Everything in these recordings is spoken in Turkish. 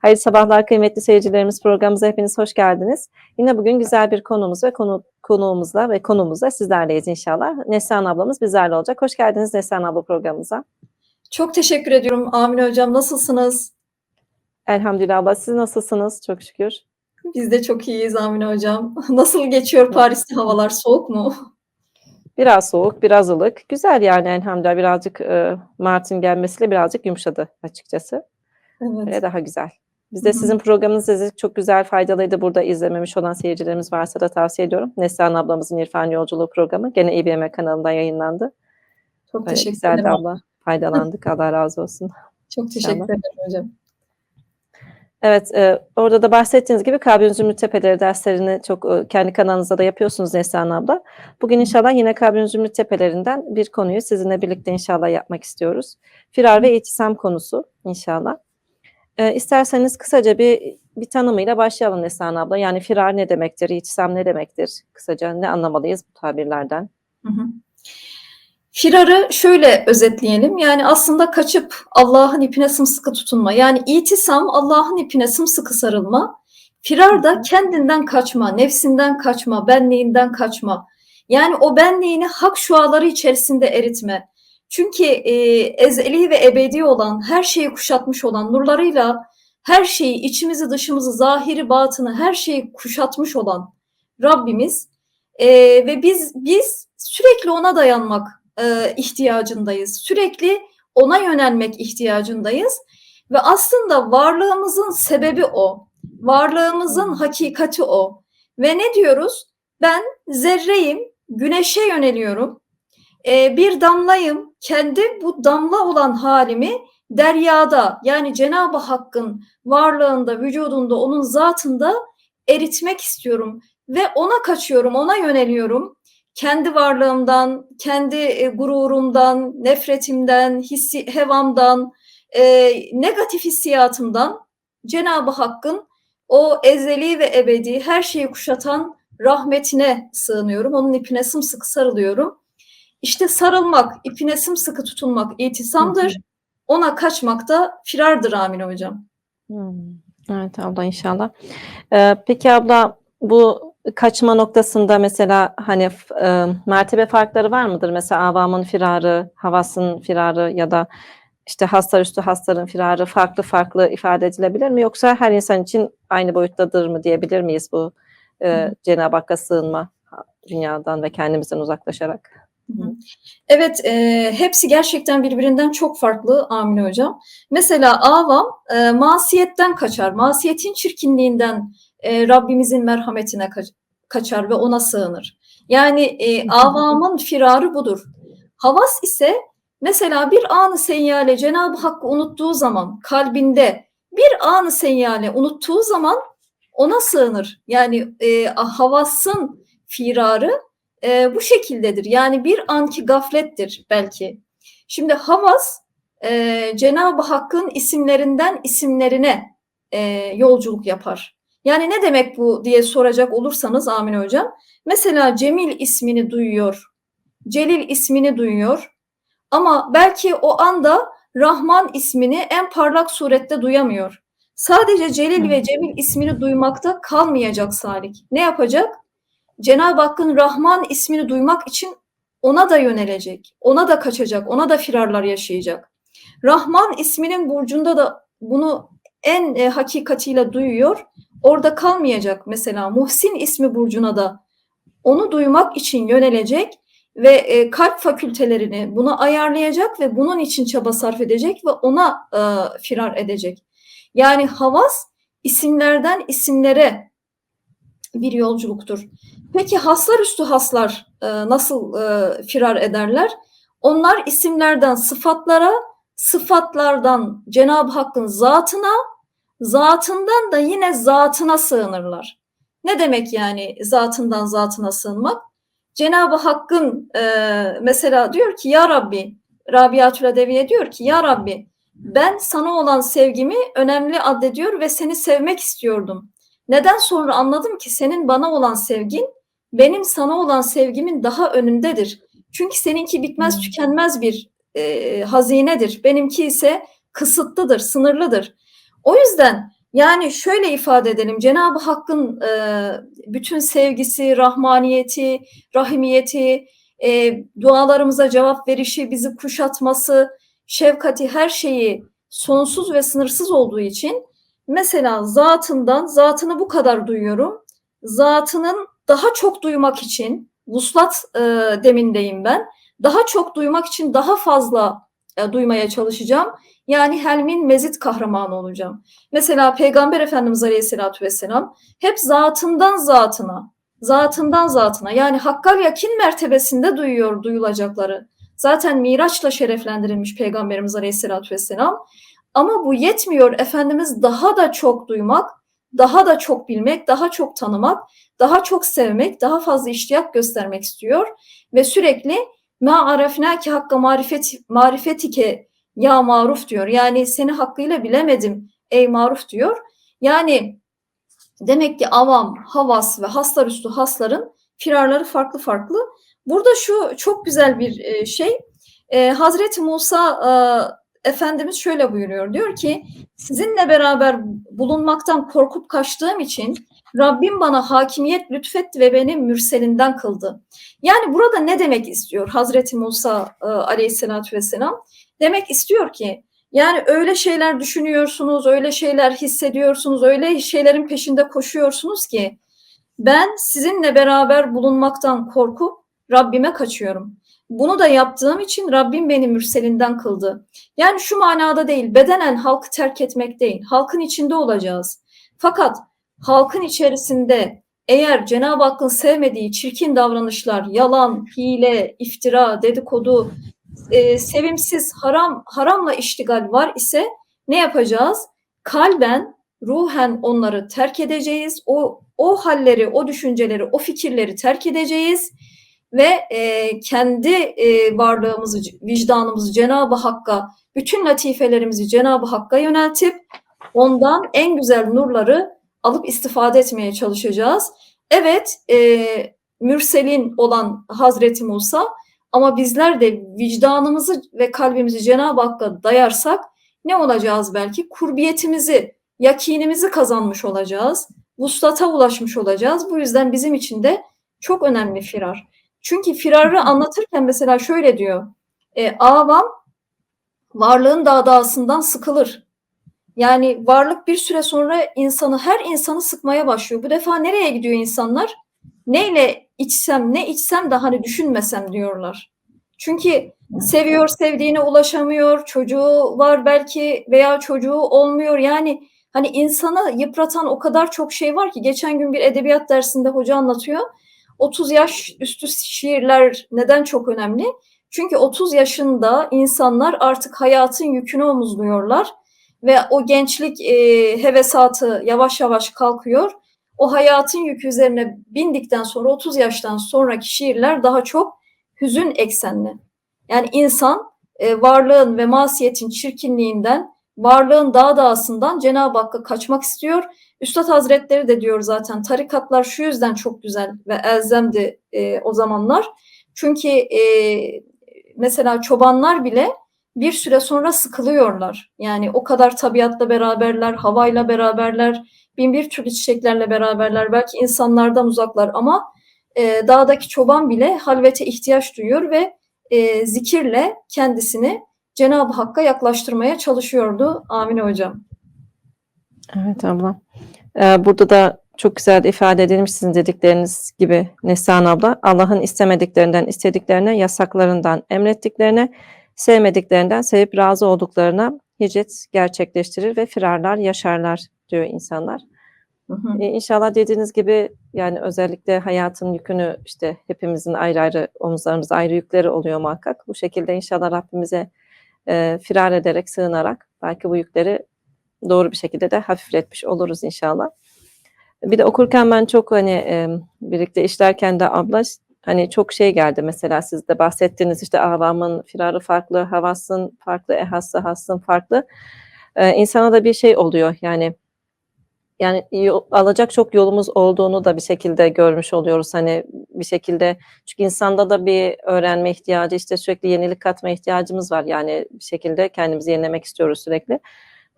Hayırlı sabahlar kıymetli seyircilerimiz programımıza hepiniz hoş geldiniz. Yine bugün güzel bir konumuz ve konu, konuğumuzla ve konumuzla sizlerleyiz inşallah. Neslihan ablamız bizlerle olacak. Hoş geldiniz Neslihan abla programımıza. Çok teşekkür ediyorum Amine Hocam. Nasılsınız? Elhamdülillah abla siz nasılsınız? Çok şükür. Biz de çok iyiyiz Amine Hocam. Nasıl geçiyor Paris'te havalar? Soğuk mu? Biraz soğuk, biraz ılık. Güzel yani elhamdülillah birazcık e, Mart'ın gelmesiyle birazcık yumuşadı açıkçası. Evet. Böyle daha güzel. Biz de Hı hı. sizin programınızı izledik. Çok güzel faydalıydı. Burada izlememiş olan seyircilerimiz varsa da tavsiye ediyorum. Neslihan ablamızın İrfan Yolculuğu programı gene İBM kanalından yayınlandı. Çok Böyle teşekkür güzeldi ederim. abla. Faydalandık. Allah razı olsun. Çok teşekkür İnşallah. ederim hocam. Evet, e, orada da bahsettiğiniz gibi Kalbin Zümrüt Tepeleri derslerini çok e, kendi kanalınızda da yapıyorsunuz Neslihan abla. Bugün inşallah yine Kalbin Zümrüt Tepelerinden bir konuyu sizinle birlikte inşallah yapmak istiyoruz. Firar ve itisam konusu inşallah. E, isterseniz kısaca bir bir tanımıyla başlayalım Neslihan abla. Yani firar ne demektir, itisam ne demektir? Kısaca ne anlamalıyız bu tabirlerden? Hı hı. Firarı şöyle özetleyelim. Yani aslında kaçıp Allah'ın ipine sımsıkı tutunma. Yani itisam Allah'ın ipine sımsıkı sarılma. Firar da kendinden kaçma, nefsinden kaçma, benliğinden kaçma. Yani o benliğini hak şuaları içerisinde eritme. Çünkü e, ezeli ve ebedi olan, her şeyi kuşatmış olan nurlarıyla her şeyi, içimizi, dışımızı, zahiri, batını, her şeyi kuşatmış olan Rabbimiz e, ve biz biz sürekli ona dayanmak e, ihtiyacındayız. Sürekli ona yönelmek ihtiyacındayız ve aslında varlığımızın sebebi o. Varlığımızın hakikati o. Ve ne diyoruz? Ben zerreyim, güneşe yöneliyorum. E, bir damlayım, kendi bu damla olan halimi deryada yani Cenab-ı Hakk'ın varlığında, vücudunda, onun zatında eritmek istiyorum ve ona kaçıyorum, ona yöneliyorum. Kendi varlığımdan, kendi e, gururumdan, nefretimden, hissi, hevamdan, e, negatif hissiyatımdan Cenab-ı Hakk'ın o ezeli ve ebedi her şeyi kuşatan rahmetine sığınıyorum. Onun ipine sımsıkı sarılıyorum. İşte sarılmak, ipine sımsıkı tutunmak itisamdır. Ona kaçmak da firardır Amine Hocam. Hmm. Evet abla inşallah. Ee, peki abla bu kaçma noktasında mesela hani e, mertebe farkları var mıdır? Mesela avamın firarı, havasın firarı ya da işte hastar üstü hastarın firarı farklı farklı ifade edilebilir mi? Yoksa her insan için aynı boyuttadır mı diyebilir miyiz bu e. Cenab-ı Hakk'a sığınma dünyadan ve kendimizden uzaklaşarak? Evet, e, hepsi gerçekten birbirinden çok farklı Amine Hocam. Mesela avam e, masiyetten kaçar, masiyetin çirkinliğinden e, Rabbimizin merhametine kaç- kaçar ve ona sığınır. Yani e, avamın firarı budur. Havas ise mesela bir anı seyyale Cenab-ı Hakk'ı unuttuğu zaman kalbinde bir anı seyyale unuttuğu zaman ona sığınır. Yani e, havasın firarı e, bu şekildedir. Yani bir anki gaflettir belki. Şimdi havas e, Cenab-ı Hakk'ın isimlerinden isimlerine e, yolculuk yapar. Yani ne demek bu diye soracak olursanız Amine Hocam. Mesela Cemil ismini duyuyor, Celil ismini duyuyor ama belki o anda Rahman ismini en parlak surette duyamıyor. Sadece Celil ve Cemil ismini duymakta kalmayacak Salik. Ne yapacak? Cenab-ı Hakk'ın Rahman ismini duymak için ona da yönelecek, ona da kaçacak, ona da firarlar yaşayacak. Rahman isminin burcunda da bunu en e, hakikatiyle duyuyor. Orada kalmayacak mesela Muhsin ismi burcuna da onu duymak için yönelecek ve e, kalp fakültelerini buna ayarlayacak ve bunun için çaba sarf edecek ve ona e, firar edecek. Yani havas isimlerden isimlere bir yolculuktur. Peki haslar üstü haslar e, nasıl e, firar ederler? Onlar isimlerden sıfatlara, sıfatlardan Cenab-ı Hakk'ın zatına, zatından da yine zatına sığınırlar. Ne demek yani zatından zatına sığınmak? Cenab-ı Hakk'ın e, mesela diyor ki ya Rabbi, Rabiatül Adeviye diyor ki ya Rabbi ben sana olan sevgimi önemli addediyor ve seni sevmek istiyordum. Neden sonra anladım ki senin bana olan sevgin benim sana olan sevgimin daha önündedir. Çünkü seninki bitmez Hmm. tükenmez bir e, hazinedir. Benimki ise kısıtlıdır, sınırlıdır. O yüzden Yani şöyle ifade edelim. Cenab-ı Hakk'ın e, bütün sevgisi, rahmaniyeti, rahimiyeti, e, dualarımıza cevap verişi, bizi kuşatması, şefkati her şeyi sonsuz ve sınırsız olduğu için mesela zatından, zatını bu kadar duyuyorum. Zatının daha çok duymak için, vuslat e, demindeyim ben. Daha çok duymak için daha fazla e, duymaya çalışacağım. Yani helmin mezit kahramanı olacağım. Mesela Peygamber Efendimiz Aleyhisselatü Vesselam hep zatından zatına, zatından zatına yani hakkal yakin mertebesinde duyuyor duyulacakları. Zaten Miraç'la şereflendirilmiş Peygamberimiz Aleyhisselatü Vesselam. Ama bu yetmiyor. Efendimiz daha da çok duymak, daha da çok bilmek, daha çok tanımak, daha çok sevmek, daha fazla iştiyak göstermek istiyor. Ve sürekli ma arefnaki hakka marifet, marifetike ya maruf diyor. Yani seni hakkıyla bilemedim ey maruf diyor. Yani demek ki avam, havas ve haslar üstü hasların firarları farklı farklı. Burada şu çok güzel bir e, şey. Ee, Hazreti Musa e, Efendimiz şöyle buyuruyor. Diyor ki sizinle beraber bulunmaktan korkup kaçtığım için Rabbim bana hakimiyet lütfetti ve beni mürselinden kıldı. Yani burada ne demek istiyor Hazreti Musa e, aleyhissalatü vesselam? Demek istiyor ki yani öyle şeyler düşünüyorsunuz, öyle şeyler hissediyorsunuz, öyle şeylerin peşinde koşuyorsunuz ki ben sizinle beraber bulunmaktan korkup Rabbime kaçıyorum. Bunu da yaptığım için Rabbim beni mürselinden kıldı. Yani şu manada değil, bedenen halkı terk etmek değil, halkın içinde olacağız. Fakat halkın içerisinde eğer Cenab-ı Hakk'ın sevmediği çirkin davranışlar, yalan, hile, iftira, dedikodu, e, sevimsiz, haram, haramla iştigal var ise ne yapacağız? Kalben, ruhen onları terk edeceğiz. O o halleri, o düşünceleri, o fikirleri terk edeceğiz ve e, kendi e, varlığımızı, vicdanımızı Cenab-ı Hakk'a, bütün latifelerimizi Cenab-ı Hakk'a yöneltip ondan en güzel nurları alıp istifade etmeye çalışacağız. Evet, e, mürselin olan Hazreti Musa ama bizler de vicdanımızı ve kalbimizi Cenab-ı Hakk'a dayarsak ne olacağız belki? Kurbiyetimizi, yakinimizi kazanmış olacağız. Vuslata ulaşmış olacağız. Bu yüzden bizim için de çok önemli firar. Çünkü firarı anlatırken mesela şöyle diyor. E, avam varlığın dağdağısından sıkılır. Yani varlık bir süre sonra insanı, her insanı sıkmaya başlıyor. Bu defa nereye gidiyor insanlar? Neyle içsem, ne içsem de hani düşünmesem diyorlar. Çünkü seviyor, sevdiğine ulaşamıyor, çocuğu var belki veya çocuğu olmuyor. Yani hani insanı yıpratan o kadar çok şey var ki geçen gün bir edebiyat dersinde hoca anlatıyor. 30 yaş üstü şiirler neden çok önemli? Çünkü 30 yaşında insanlar artık hayatın yükünü omuzluyorlar ve o gençlik e, hevesatı yavaş yavaş kalkıyor. O hayatın yükü üzerine bindikten sonra 30 yaştan sonraki şiirler daha çok hüzün eksenli. Yani insan e, varlığın ve masiyetin çirkinliğinden, varlığın dağ dağısından Cenab-ı Hakk'a kaçmak istiyor. Üstad Hazretleri de diyor zaten tarikatlar şu yüzden çok güzel ve elzemdi e, o zamanlar. Çünkü e, mesela çobanlar bile bir süre sonra sıkılıyorlar. Yani o kadar tabiatla beraberler, havayla beraberler, bin bir türlü çiçeklerle beraberler. Belki insanlardan uzaklar ama e, dağdaki çoban bile halvete ihtiyaç duyuyor ve e, zikirle kendisini Cenab-ı Hakk'a yaklaştırmaya çalışıyordu Amine Hocam. Evet abla. Ee, burada da çok güzel ifade edilmiş sizin dedikleriniz gibi Neslihan abla. Allah'ın istemediklerinden istediklerine, yasaklarından emrettiklerine, sevmediklerinden sevip razı olduklarına hicret gerçekleştirir ve firarlar yaşarlar diyor insanlar. Hı hı. Ee, İnşallah dediğiniz gibi yani özellikle hayatın yükünü işte hepimizin ayrı ayrı omuzlarımızda ayrı yükleri oluyor muhakkak. Bu şekilde inşallah Rabbimize e, firar ederek, sığınarak belki bu yükleri doğru bir şekilde de hafifletmiş oluruz inşallah. Bir de okurken ben çok hani e, birlikte işlerken de abla hani çok şey geldi mesela siz de bahsettiğiniz işte avamın firarı farklı, havasın farklı, ehassa hassın farklı. E, insana da bir şey oluyor yani yani alacak çok yolumuz olduğunu da bir şekilde görmüş oluyoruz. Hani bir şekilde çünkü insanda da bir öğrenme ihtiyacı işte sürekli yenilik katma ihtiyacımız var. Yani bir şekilde kendimizi yenilemek istiyoruz sürekli.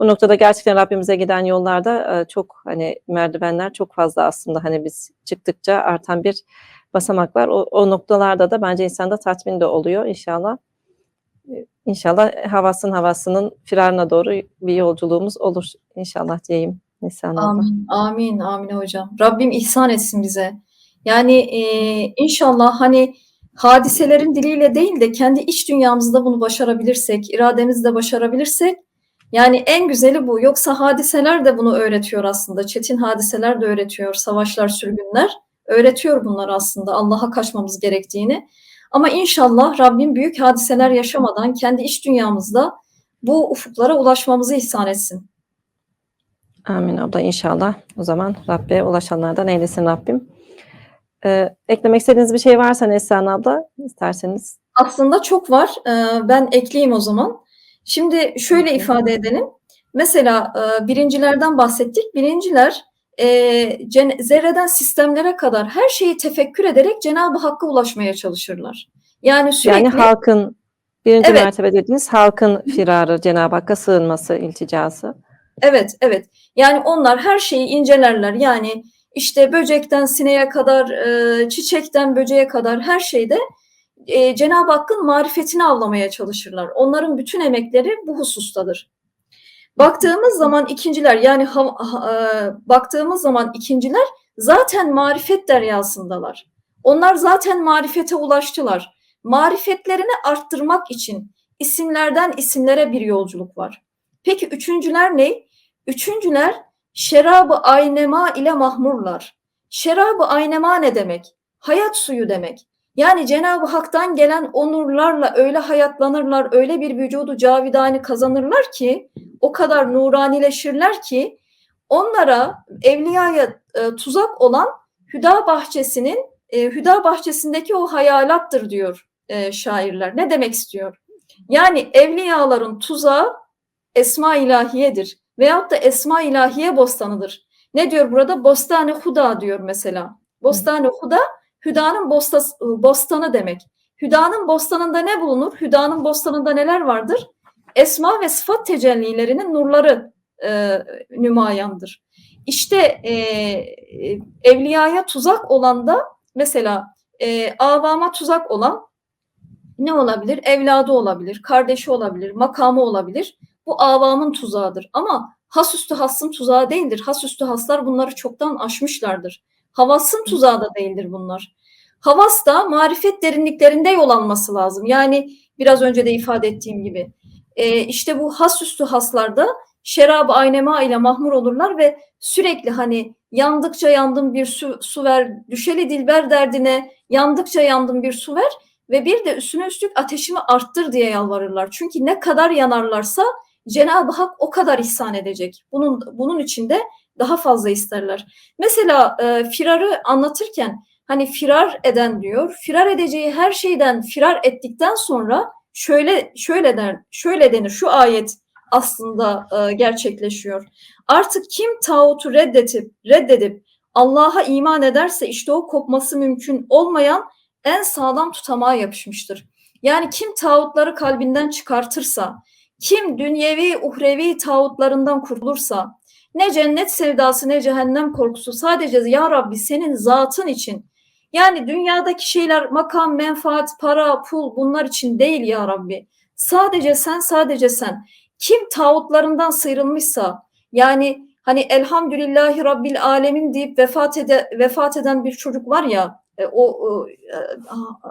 Bu noktada gerçekten Rabbimize giden yollarda e, çok hani merdivenler çok fazla aslında hani biz çıktıkça artan bir basamak var. O, o noktalarda da bence insanda tatmin de oluyor inşallah. E, İnşallah havasının havasının firarına doğru bir yolculuğumuz olur inşallah diyeyim Nisan abla. Amin, amin, amin hocam. Rabbim ihsan etsin bize. Yani e, inşallah hani hadiselerin diliyle değil de kendi iç dünyamızda bunu başarabilirsek, irademizle başarabilirsek yani en güzeli bu. Yoksa hadiseler de bunu öğretiyor aslında. Çetin hadiseler de öğretiyor. Savaşlar, sürgünler öğretiyor bunlar aslında. Allah'a kaçmamız gerektiğini. Ama inşallah Rabbim büyük hadiseler yaşamadan kendi iç dünyamızda bu ufuklara ulaşmamızı ihsan etsin. Amin abla inşallah. O zaman Rabbe ulaşanlardan eylesin Rabbim. Ee, eklemek istediğiniz bir şey varsa Neslihan abla isterseniz. Aslında çok var. Ee, ben ekleyeyim o zaman. Şimdi şöyle ifade edelim. Mesela e, birincilerden bahsettik. Birinciler e, zerreden sistemlere kadar her şeyi tefekkür ederek Cenab-ı Hakk'a ulaşmaya çalışırlar. Yani sürekli Yani halkın birinci Evet. mertebe dediğiniz halkın firarı, Cenab-ı Hakk'a sığınması, ilticası. Evet, evet. Yani onlar her şeyi incelerler. Yani işte böcekten sineğe kadar, e, çiçekten böceğe kadar her şeyde e, Cenab-ı Hakk'ın marifetini avlamaya çalışırlar. Onların bütün emekleri bu husustadır. Baktığımız zaman ikinciler yani ha- ha- e, baktığımız zaman ikinciler zaten marifet deryasındalar. Onlar zaten marifete ulaştılar. Marifetlerini arttırmak için isimlerden isimlere bir yolculuk var. Peki üçüncüler ne? Üçüncüler şerabı aynema ile mahmurlar. Şerabı aynema ne demek? Hayat suyu demek. Yani Cenab-ı Hak'tan gelen onurlarla öyle hayatlanırlar, öyle bir vücudu cavidani kazanırlar ki, o kadar nuranileşirler ki, onlara evliyaya e, tuzak olan Hüda bahçesinin, e, Hüda bahçesindeki o hayalattır diyor e, şairler. Ne demek istiyor? Yani evliyaların tuzağı Esma ilahiyedir veyahut da Esma ilahiye bostanıdır. Ne diyor burada? Bostane Huda diyor mesela. Bostane Huda Hüdanın bostas, bostanı demek. Hüdanın bostanında ne bulunur? Hüdanın bostanında neler vardır? Esma ve sıfat tecellilerinin nurları e, nümayandır. İşte e, evliyaya tuzak olan da mesela e, avama tuzak olan ne olabilir? Evladı olabilir, kardeşi olabilir, makamı olabilir. Bu avamın tuzağıdır. Ama has üstü hasın tuzağı değildir. Has üstü haslar bunları çoktan aşmışlardır. Havasın tuzağı da değildir bunlar. Havas da marifet derinliklerinde yol alması lazım. Yani biraz önce de ifade ettiğim gibi. E, işte bu has üstü haslarda şerab-ı aynema ile mahmur olurlar ve sürekli hani yandıkça yandım bir su, su ver, düşeli dilber derdine yandıkça yandım bir su ver ve bir de üstüne üstlük ateşimi arttır diye yalvarırlar. Çünkü ne kadar yanarlarsa Cenab-ı Hak o kadar ihsan edecek. Bunun bunun için de daha fazla isterler. Mesela e, firarı anlatırken hani firar eden diyor. Firar edeceği her şeyden firar ettikten sonra şöyle şöyle der, şöyle denir. Şu ayet aslında e, gerçekleşiyor. Artık kim tağutu reddetip reddedip Allah'a iman ederse işte o kopması mümkün olmayan en sağlam tutamağa yapışmıştır. Yani kim tağutları kalbinden çıkartırsa, kim dünyevi uhrevi tağutlarından kurtulursa, ne cennet sevdası ne cehennem korkusu sadece ya Rabbi senin zatın için. Yani dünyadaki şeyler makam, menfaat, para, pul bunlar için değil ya Rabbi. Sadece sen, sadece sen. Kim tağutlarından sıyrılmışsa, yani hani elhamdülillahi Rabbil alemin deyip vefat, ede, vefat eden bir çocuk var ya, e, o, o e,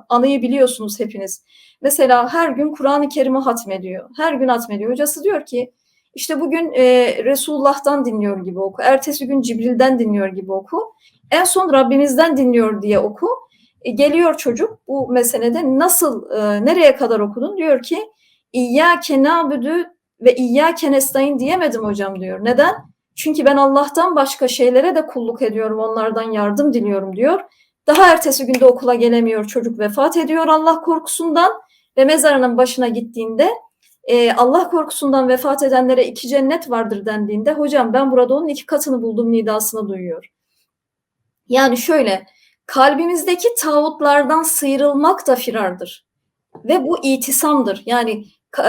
anıyı biliyorsunuz hepiniz. Mesela her gün Kur'an-ı Kerim'i hatmediyor. Her gün hatmediyor. Hocası diyor ki işte bugün e, Resulullah'tan dinliyor gibi oku. Ertesi gün Cibril'den dinliyor gibi oku. En son Rabbimizden dinliyor diye oku. E, geliyor çocuk bu meselede nasıl, e, nereye kadar okudun? Diyor ki İyyâke nâbüdü ve İyyâke nestaîn diyemedim hocam diyor. Neden? Çünkü ben Allah'tan başka şeylere de kulluk ediyorum, onlardan yardım diliyorum diyor. Daha ertesi günde okula gelemiyor, çocuk vefat ediyor Allah korkusundan ve mezarının başına gittiğinde e, Allah korkusundan vefat edenlere iki cennet vardır dendiğinde hocam ben burada onun iki katını buldum nidasını duyuyor. Yani şöyle kalbimizdeki tağutlardan sıyrılmak da firardır. Ve bu itisamdır. Yani e,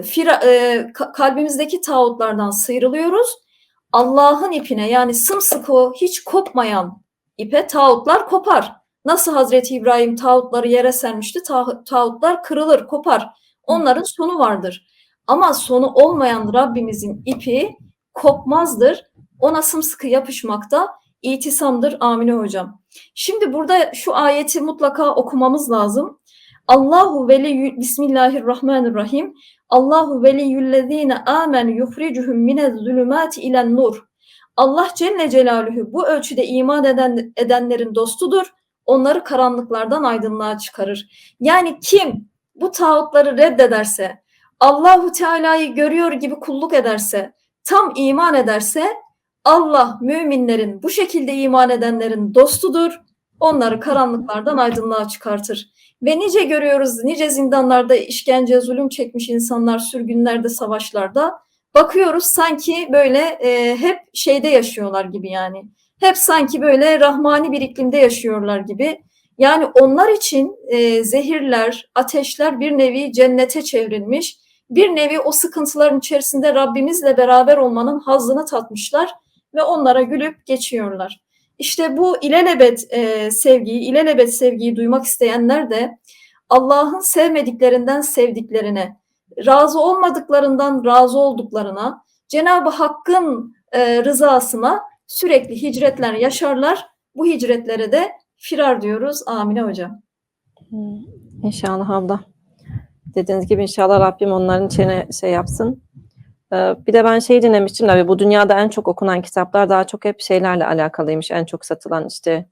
fira- e, ka- kalbimizdeki tağutlardan sıyrılıyoruz. Allah'ın ipine yani sımsıkı hiç kopmayan ipe tağutlar kopar. Nasıl Hazreti İbrahim tağutları yere sermişti, ta- tağutlar kırılır, kopar. Onların sonu vardır. Ama sonu olmayan Rabbimizin ipi kopmazdır. Ona sımsıkı yapışmakta itisamdır Amine hocam. Şimdi burada şu ayeti mutlaka okumamız lazım. Allahu veli Bismillahirrahmanirrahim. Allahu veliyyüllezine amenu yuhricuhum minez zulümati ilen nur. Allah Celle Celaluhu bu ölçüde iman eden, edenlerin dostudur. Onları karanlıklardan aydınlığa çıkarır. Yani kim bu tağutları reddederse, Allahu Teala'yı görüyor gibi kulluk ederse, tam iman ederse Allah müminlerin bu şekilde iman edenlerin dostudur. Onları karanlıklardan aydınlığa çıkartır. Ve nice görüyoruz, nice zindanlarda işkence, zulüm çekmiş insanlar, sürgünlerde, savaşlarda. Bakıyoruz sanki böyle e, hep şeyde yaşıyorlar gibi yani. Hep sanki böyle rahmani bir iklimde yaşıyorlar gibi. Yani onlar için e, zehirler, ateşler bir nevi cennete çevrilmiş. Bir nevi o sıkıntıların içerisinde Rabbimizle beraber olmanın hazzını tatmışlar ve onlara gülüp geçiyorlar. İşte bu ilelebet e, sevgiyi, ilelebet sevgiyi duymak isteyenler de Allah'ın sevmediklerinden sevdiklerine, razı olmadıklarından razı olduklarına, Cenab-ı Hakk'ın e, rızasına sürekli hicretler yaşarlar. Bu hicretlere de firar diyoruz. Amine hocam. Hmm, İnşallah abla. Dediğiniz gibi inşallah Rabbim onların içine şey yapsın. Ee, Bir de ben şey dinlemiştim tabii bu dünyada en çok okunan kitaplar daha çok hep şeylerle alakalıymış. En çok satılan işte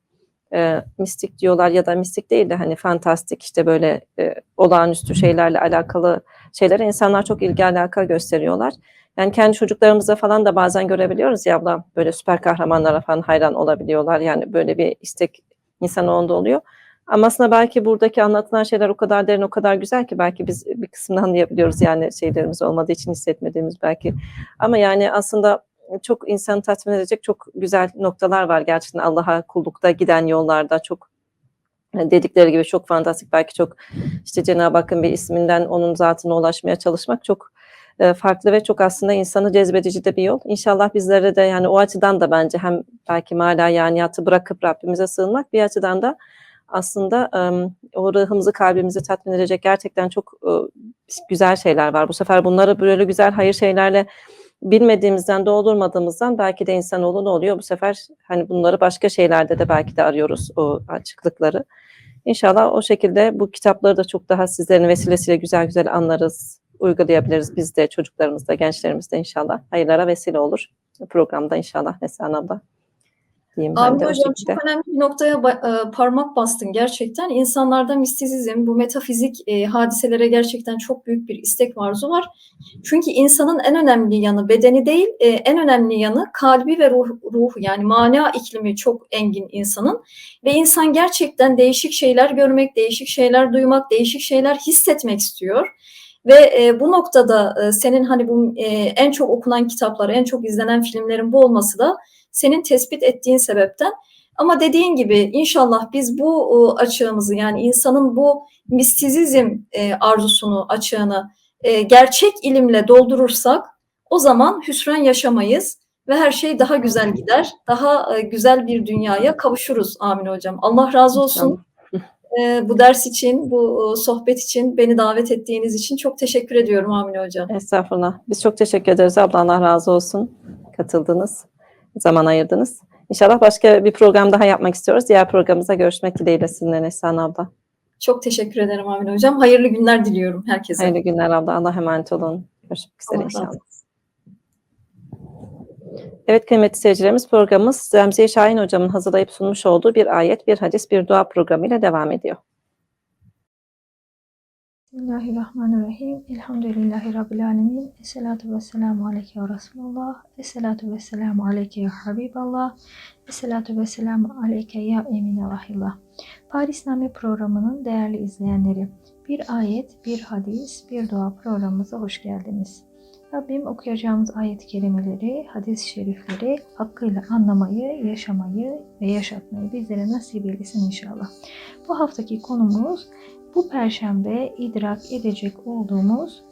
e, mistik diyorlar ya da mistik değil de hani fantastik işte böyle e, olağanüstü şeylerle alakalı şeylere insanlar çok ilgi alaka gösteriyorlar. Yani kendi çocuklarımızda falan da bazen görebiliyoruz ya abla böyle süper kahramanlara falan hayran olabiliyorlar. Yani böyle bir istek insan onda oluyor. Ama aslında belki buradaki anlatılan şeyler o kadar derin, o kadar güzel ki belki biz bir kısmını anlayabiliyoruz yani şeylerimiz olmadığı için hissetmediğimiz belki. Ama yani aslında çok insanı tatmin edecek çok güzel noktalar var gerçekten Allah'a kullukta giden yollarda çok dedikleri gibi çok fantastik belki çok işte Cenab-ı Hakk'ın bir isminden onun zatına ulaşmaya çalışmak çok e, farklı ve çok aslında insanı cezbedici de bir yol. İnşallah bizlere de yani o açıdan da bence hem belki mala yaniyatı bırakıp Rabbimize sığınmak bir açıdan da aslında ım, o ruhumuzu kalbimizi tatmin edecek gerçekten çok ı, güzel şeyler var. Bu sefer bunları böyle güzel hayır şeylerle bilmediğimizden doldurmadığımızdan belki de insanoğlu ne oluyor bu sefer hani bunları başka şeylerde de belki de arıyoruz o açıklıkları. İnşallah o şekilde bu kitapları da çok daha sizlerin vesilesiyle güzel güzel anlarız, uygulayabiliriz biz de çocuklarımız da gençlerimiz de inşallah hayırlara vesile olur. Programda inşallah Neslihan abla diyeyim ben Abi de o hocam çok önemli bir noktaya e, parmak bastın gerçekten. İnsanlarda mistizizm, bu metafizik e, hadiselere gerçekten çok büyük bir istek ve arzu var. Çünkü insanın en önemli yanı bedeni değil, e, en önemli yanı kalbi ve ruh, ruhu yani mana iklimi çok engin insanın. Ve insan gerçekten değişik şeyler görmek, değişik şeyler duymak, değişik şeyler hissetmek istiyor. Ve e, bu noktada e, senin hani bu e, en çok okunan kitaplar, en çok izlenen filmlerin bu olması da senin tespit ettiğin sebepten. Ama dediğin gibi inşallah biz bu e, açığımızı yani insanın bu mistizizm e, arzusunu, açığını e, gerçek ilimle doldurursak o zaman hüsran yaşamayız ve her şey daha güzel gider. Daha e, güzel bir dünyaya kavuşuruz. Amin hocam. Allah razı olsun. E, bu ders için, bu e, sohbet için, beni davet ettiğiniz için çok teşekkür ediyorum Amin hocam. Estağfurullah. Biz çok teşekkür ederiz abla. Allah razı olsun. Katıldınız. Zaman ayırdınız. İnşallah başka bir program daha yapmak istiyoruz. Diğer programımızda görüşmek dileğiyle sizinle Neslihan abla. Çok teşekkür ederim Amin hocam. Hayırlı günler diliyorum herkese. Hayırlı günler abla. Allah emanet olun. Görüşmek üzere Allah inşallah. Evet kıymetli seyircilerimiz programımız Remziye Şahin hocamın hazırlayıp sunmuş olduğu bir ayet, bir hadis, bir dua programıyla devam ediyor. Bismillahirrahmanirrahim. Elhamdülillahi Rabbil alemin. Esselatu vesselamu aleyke ya Resulallah. Esselatu vesselamu aleyke ya Habiballah. Esselatu vesselamu aleyke ya Emine Vahillah. Parisname programının değerli izleyenleri, bir ayet, bir hadis, bir dua programımıza hoş geldiniz. Rabbim okuyacağımız ayet-i kerimeleri, hadis-i şerifleri hakkıyla anlamayı, yaşamayı ve yaşatmayı bizlere nasip eylesin inşallah. Bu haftaki konumuz bu perşembe idrak edecek olduğumuz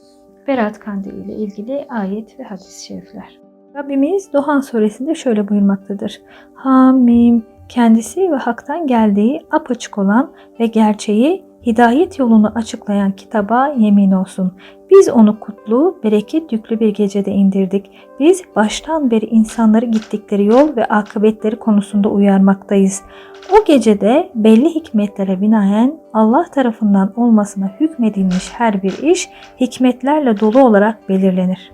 Berat Kandili ile ilgili ayet ve hadis-i şerifler. Rabbimiz Duhan suresinde şöyle buyurmaktadır. Hamim kendisi ve haktan geldiği apaçık olan ve gerçeği hidayet yolunu açıklayan kitaba yemin olsun. Biz onu kutlu, bereket yüklü bir gecede indirdik. Biz baştan beri insanları gittikleri yol ve akıbetleri konusunda uyarmaktayız. O gecede belli hikmetlere binaen Allah tarafından olmasına hükmedilmiş her bir iş hikmetlerle dolu olarak belirlenir.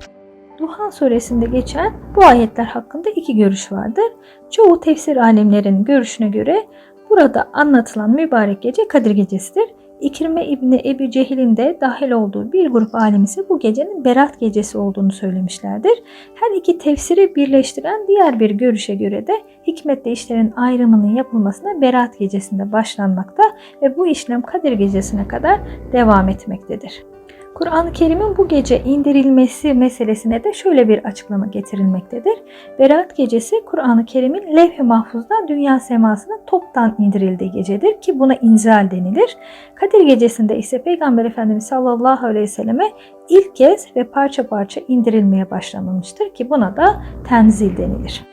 Duhan suresinde geçen bu ayetler hakkında iki görüş vardır. Çoğu tefsir alemlerinin görüşüne göre burada anlatılan mübarek gece Kadir Gecesidir. İkrime İbni Ebu Cehil'in de dahil olduğu bir grup alim ise bu gecenin Berat Gecesi olduğunu söylemişlerdir. Her iki tefsiri birleştiren diğer bir görüşe göre de hikmetle işlerin ayrımının yapılmasına Berat Gecesi'nde başlanmakta ve bu işlem Kadir Gecesi'ne kadar devam etmektedir. Kur'an-ı Kerim'in bu gece indirilmesi meselesine de şöyle bir açıklama getirilmektedir. Berat gecesi Kur'an-ı Kerim'in levh-i mahfuzdan dünya semasına toptan indirildiği gecedir ki buna inzal denilir. Kadir gecesinde ise Peygamber Efendimiz sallallahu aleyhi ve selleme ilk kez ve parça parça indirilmeye başlanılmıştır ki buna da tenzil denilir.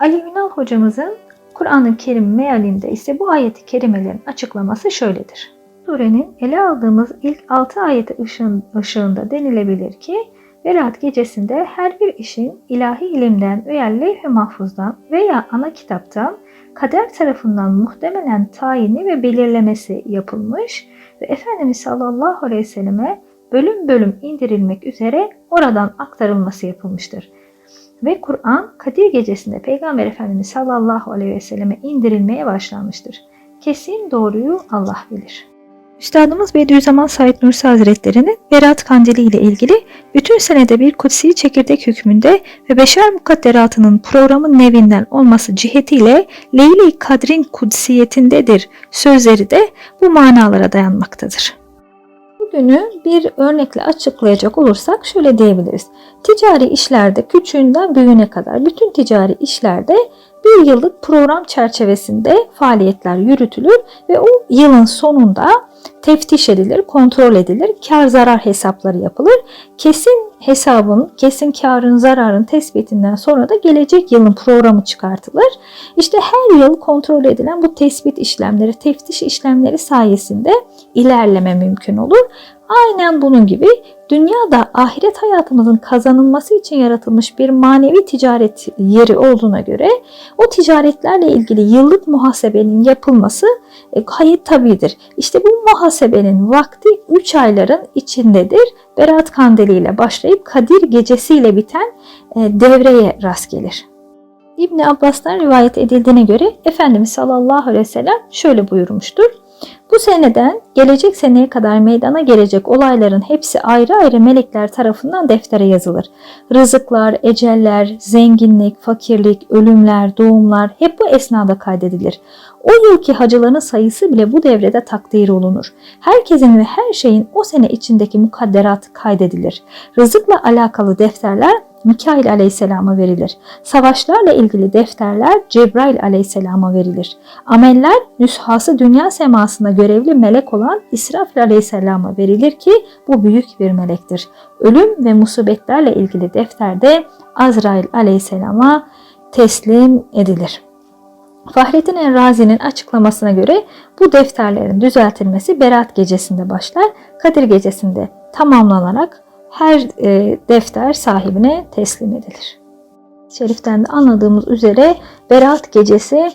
Ali Ünal hocamızın Kur'an-ı Kerim mealinde ise bu ayeti kerimelerin açıklaması şöyledir. Surenin ele aldığımız ilk 6 ayeti ışığın, ışığında denilebilir ki Berat gecesinde her bir işin ilahi ilimden veya levh-i mahfuzdan veya ana kitaptan kader tarafından muhtemelen tayini ve belirlemesi yapılmış ve Efendimiz sallallahu aleyhi ve selleme bölüm bölüm indirilmek üzere oradan aktarılması yapılmıştır. Ve Kur'an Kadir gecesinde Peygamber Efendimiz sallallahu aleyhi ve selleme indirilmeye başlanmıştır. Kesin doğruyu Allah bilir. Üstadımız Bediüzzaman Said Nursi Hazretleri'nin Berat Kandili ile ilgili bütün senede bir kutsi çekirdek hükmünde ve beşer mukadderatının programın nevinden olması cihetiyle Leyli Kadrin kutsiyetindedir sözleri de bu manalara dayanmaktadır. Bugünü bir örnekle açıklayacak olursak şöyle diyebiliriz. Ticari işlerde küçüğünden büyüğüne kadar bütün ticari işlerde bir yıllık program çerçevesinde faaliyetler yürütülür ve o yılın sonunda teftiş edilir, kontrol edilir, kar zarar hesapları yapılır. Kesin hesabın, kesin karın zararın tespitinden sonra da gelecek yılın programı çıkartılır. İşte her yıl kontrol edilen bu tespit işlemleri, teftiş işlemleri sayesinde ilerleme mümkün olur. Aynen bunun gibi dünyada ahiret hayatımızın kazanılması için yaratılmış bir manevi ticaret yeri olduğuna göre o ticaretlerle ilgili yıllık muhasebenin yapılması e, gayet tabidir. İşte bu muhasebenin vakti 3 ayların içindedir. Berat Kandili ile başlayıp Kadir gecesiyle biten e, devreye rast gelir. İbn Abbas'tan rivayet edildiğine göre Efendimiz sallallahu aleyhi ve sellem şöyle buyurmuştur. Bu seneden gelecek seneye kadar meydana gelecek olayların hepsi ayrı ayrı melekler tarafından deftere yazılır. Rızıklar, eceller, zenginlik, fakirlik, ölümler, doğumlar hep bu esnada kaydedilir. O yılki hacıların sayısı bile bu devrede takdir olunur. Herkesin ve her şeyin o sene içindeki mukadderatı kaydedilir. Rızıkla alakalı defterler Mikail aleyhisselama verilir. Savaşlarla ilgili defterler Cebrail aleyhisselama verilir. Ameller nüshası dünya semasında görevli melek olan İsrafil aleyhisselama verilir ki bu büyük bir melektir. Ölüm ve musibetlerle ilgili defterde Azrail aleyhisselama teslim edilir. Fahrettin Errazi'nin açıklamasına göre bu defterlerin düzeltilmesi Berat gecesinde başlar, Kadir gecesinde tamamlanarak her e, defter sahibine teslim edilir. Şeriften de anladığımız üzere Berat gecesi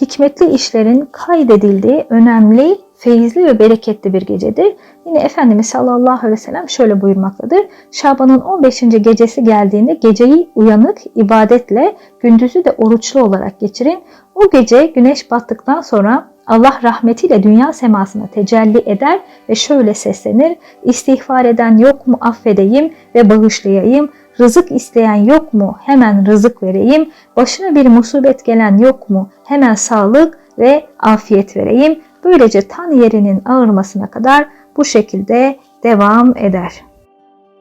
hikmetli işlerin kaydedildiği önemli, feyizli ve bereketli bir gecedir. Yine Efendimiz sallallahu aleyhi ve sellem şöyle buyurmaktadır. Şaban'ın 15. gecesi geldiğinde geceyi uyanık ibadetle, gündüzü de oruçlu olarak geçirin. O gece güneş battıktan sonra Allah rahmetiyle dünya semasına tecelli eder ve şöyle seslenir. İstihbar eden yok mu affedeyim ve bağışlayayım. Rızık isteyen yok mu hemen rızık vereyim. Başına bir musibet gelen yok mu hemen sağlık ve afiyet vereyim. Böylece tan yerinin ağırmasına kadar bu şekilde devam eder.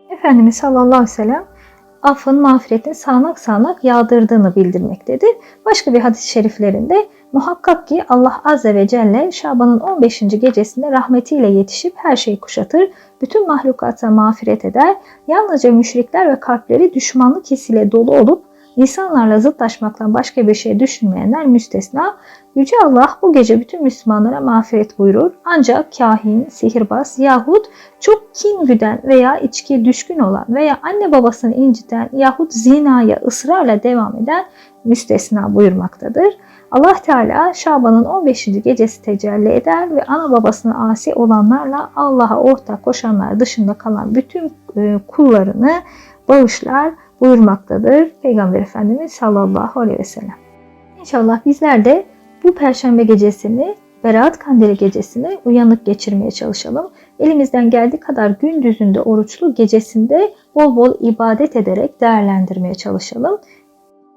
Efendimiz sallallahu aleyhi ve sellem affın mağfiretin sağanak sağanak yağdırdığını bildirmektedir. Başka bir hadis-i şeriflerinde Muhakkak ki Allah Azze ve Celle Şaban'ın 15. gecesinde rahmetiyle yetişip her şeyi kuşatır, bütün mahlukata mağfiret eder, yalnızca müşrikler ve kalpleri düşmanlık hissiyle dolu olup insanlarla zıtlaşmaktan başka bir şey düşünmeyenler müstesna. Yüce Allah bu gece bütün Müslümanlara mağfiret buyurur. Ancak kahin, sihirbaz yahut çok kin güden veya içkiye düşkün olan veya anne babasını inciten yahut zinaya ısrarla devam eden müstesna buyurmaktadır. Allah Teala Şaban'ın 15. gecesi tecelli eder ve ana babasına asi olanlarla Allah'a ortak koşanlar dışında kalan bütün e, kullarını bağışlar buyurmaktadır Peygamber Efendimiz sallallahu aleyhi ve sellem. İnşallah bizler de bu perşembe gecesini, Berat Kandili gecesini uyanık geçirmeye çalışalım. Elimizden geldiği kadar gündüzünde oruçlu, gecesinde bol bol ibadet ederek değerlendirmeye çalışalım.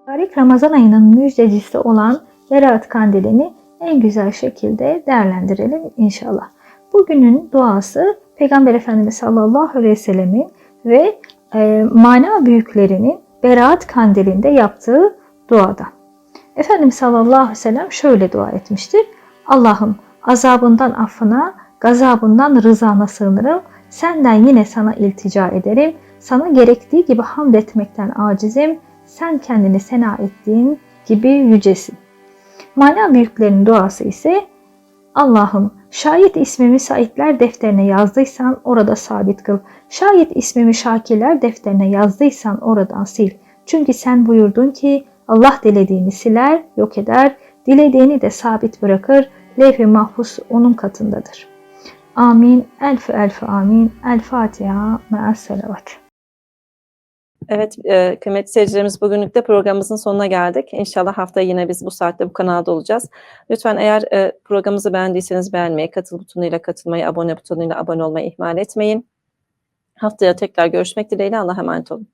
Mübarek Ramazan ayının müjdecisi olan Berat Kandilini en güzel şekilde değerlendirelim inşallah. Bugünün duası Peygamber Efendimiz sallallahu aleyhi ve sellemin ve e, mana büyüklerinin Berat Kandilinde yaptığı duada. Efendimiz sallallahu aleyhi ve sellem şöyle dua etmiştir. Allah'ım azabından affına, gazabından rızana sığınırım. Senden yine sana iltica ederim. Sana gerektiği gibi hamd etmekten acizim. Sen kendini sena ettiğin gibi yücesin. Mana büyüklerinin duası ise Allah'ım şayet ismimi saitler defterine yazdıysan orada sabit kıl. Şayet ismimi şakirler defterine yazdıysan oradan sil. Çünkü sen buyurdun ki Allah dilediğini siler, yok eder, dilediğini de sabit bırakır. Levh-i mahfuz onun katındadır. Amin. Elf elf amin. El Fatiha. Me'as selavat. Evet, e, kıymetli seyircilerimiz bugünlük de programımızın sonuna geldik. İnşallah haftaya yine biz bu saatte bu kanalda olacağız. Lütfen eğer e, programımızı beğendiyseniz beğenmeyi, katıl butonuyla katılmayı, abone butonuyla abone olmayı ihmal etmeyin. Haftaya tekrar görüşmek dileğiyle Allah'a emanet olun.